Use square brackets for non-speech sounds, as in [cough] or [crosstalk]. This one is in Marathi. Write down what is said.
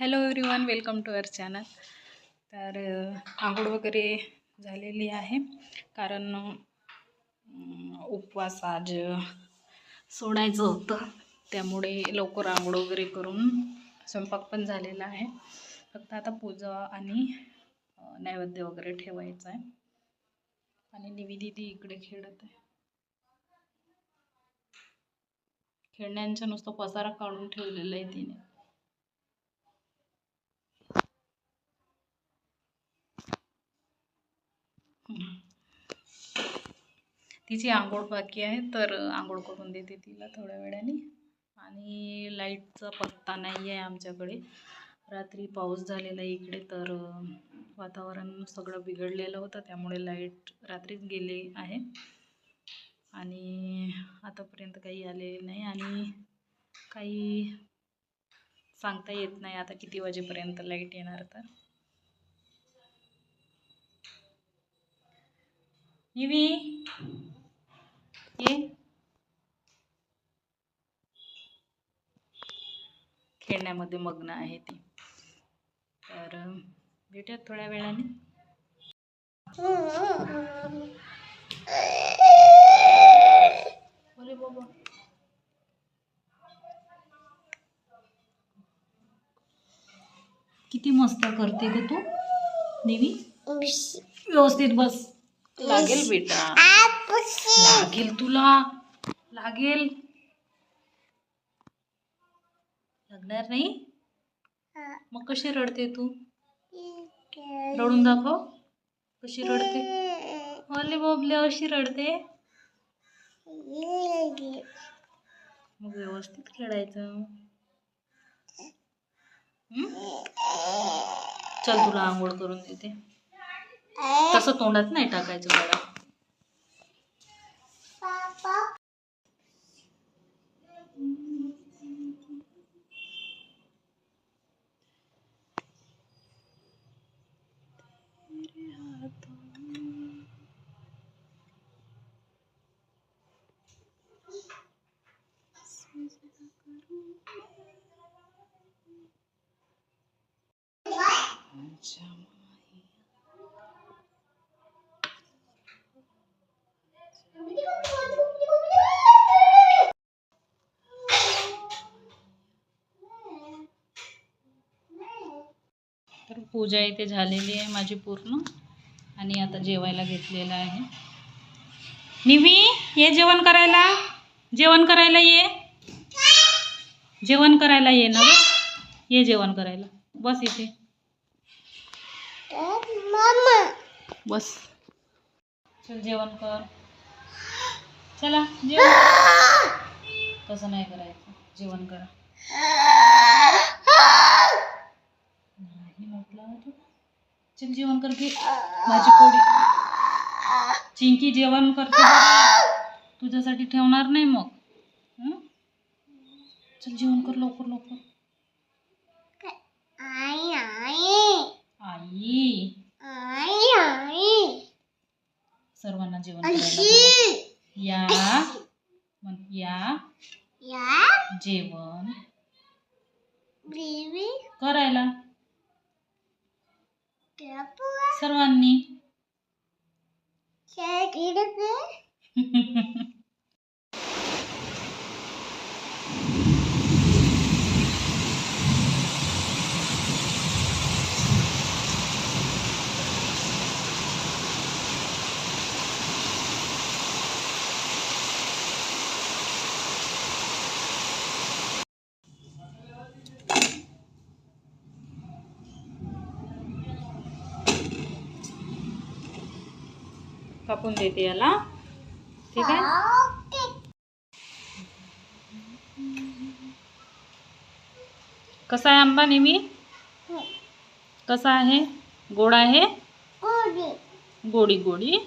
Hello everyone welcome to our channel तर आंघोळ वगैरे झालेली आहे. कारण उपवास आज सोडायचं होतं. त्यामुळे लवकर आंघोळ वगैरे करून स्वयंपाक पण झालेला आहे. फक्त आता पूजा आणि नैवेद्य वगैरे ठेवायचं आहे. आणि निविदी ती इकडे खेळत आहे. खेळण्यांचा नुसतं पसारा काढून ठेवलेला आहे तिने. तिची आंघोळ बाकी आहे तर आंघोळ करून देते तिला थोड्या वेळाने. आणि लाईटचा पत्ता नाही आहे आमच्याकडे. रात्री पाऊस झालेला आहे इकडे तर वातावरण सगळं बिघडलेलं होतं त्यामुळे लाइट रात्रीच गेली आहे. आणि आतापर्यंत काही आलेले नाही आणि काही सांगता येत नाही आता किती वाजेपर्यंत लाइट येणार तर. ये खेळण्यामध्ये मग्न आहे ती. तर भेटूयात थोड्या वेळाने. किती मस्त करते ग तू निवी व्यवस्थित बस. लागेल बेटा. लागेल तुला. लागेल. लागणार नाही? मग कशी रडते तू? रडून दाखव. कशी रडते? अले बाबले अशी रडते. मग व्यवस्थित खेळायचं? चल तुला आंघोळ करून देते. तसं तोंडात नाही टाकायचं बाळा तर पूजा इथे झालेली आहे माझी पूर्ण. आणि आता जेवायला घेतलेलं आहे. निवी ये जेवण करायला? जेवण करायला ये. जेवण करायला ये ना. ये जेवण करायला. बस इथे. बस. चल जेवण कर. चला जेवण तसं नाही करायचं. जेवण करा नाही म्हटलं तू चल जेवण कर घे माझी पोळी. चिंकी जेवण करते. तुझ्यासाठी ठेवणार नाही मग? चल जेवण कर लवकर लवकर. आई सर्वांना जेवण करायला बोलव. या. या. जेवण. करायला. [laughs] सर्वांनी. [laughs] कापून देते याला. ठीक आहे? कसा आहे आंबा नेहमी? कसा आहे? गोड आहे? गोडी गोडी.